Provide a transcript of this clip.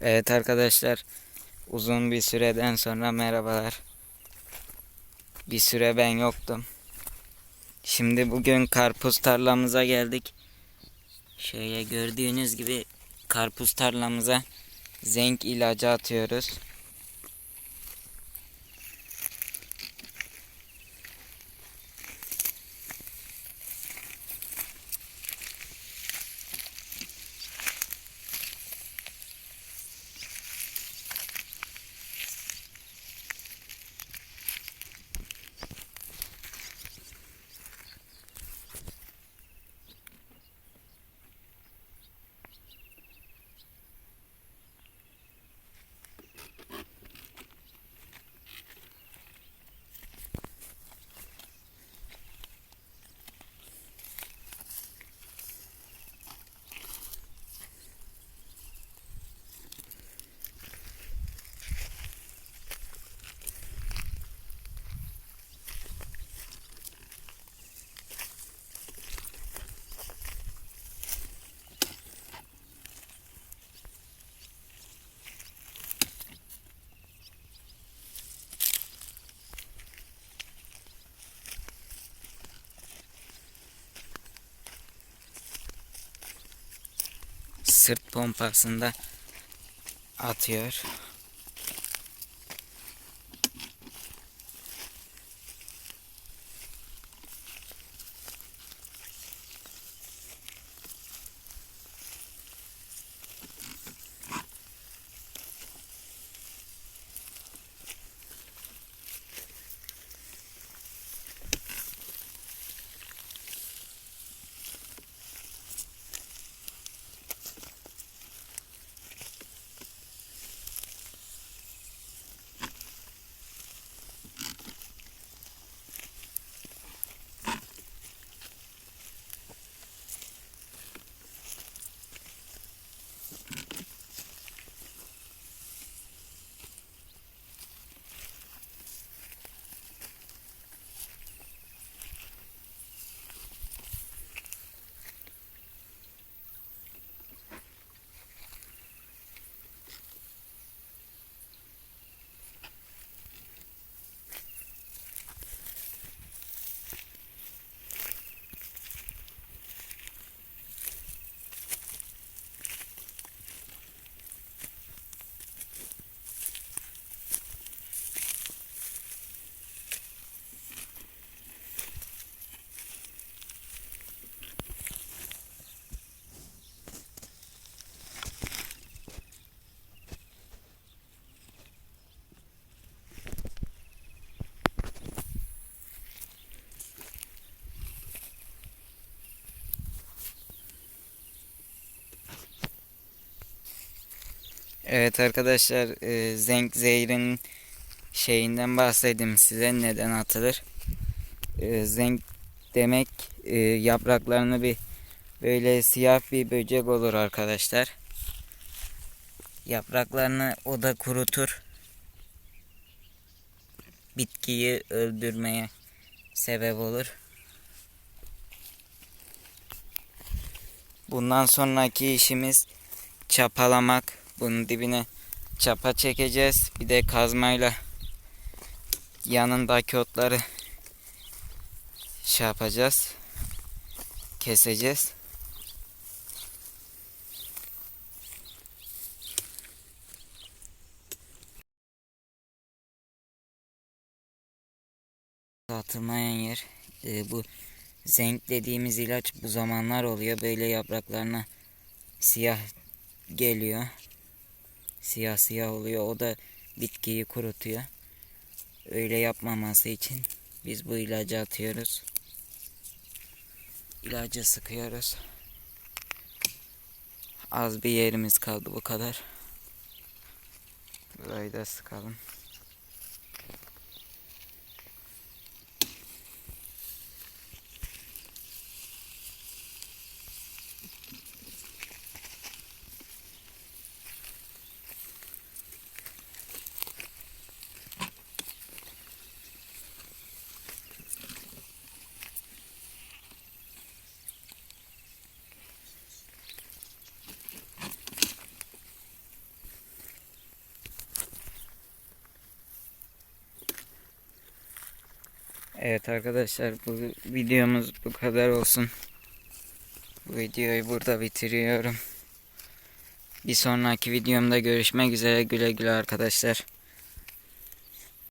Evet arkadaşlar uzun bir süreden sonra merhabalar. Bir süre ben yoktum. Şimdi bugün karpuz tarlamıza geldik. Şöyle gördüğünüz gibi karpuz tarlamıza zenk ilacı atıyoruz. Sırt pompasında atıyor. Evet arkadaşlar e, zenk zehrin şeyinden bahsedeyim size neden atılır. E, zenk demek e, yapraklarını bir böyle siyah bir böcek olur arkadaşlar. Yapraklarını o da kurutur. Bitkiyi öldürmeye sebep olur. Bundan sonraki işimiz çapalamak. Bunun dibine çapa çekeceğiz. Bir de kazmayla yanındaki otları şey yapacağız. Keseceğiz. Atılmayan yer. Ee, bu zenk dediğimiz ilaç bu zamanlar oluyor. Böyle yapraklarına siyah geliyor siyah siyah oluyor. O da bitkiyi kurutuyor. Öyle yapmaması için biz bu ilacı atıyoruz. İlacı sıkıyoruz. Az bir yerimiz kaldı bu kadar. Burayı da sıkalım. Evet arkadaşlar bu videomuz bu kadar olsun. Bu videoyu burada bitiriyorum. Bir sonraki videomda görüşmek üzere güle güle arkadaşlar.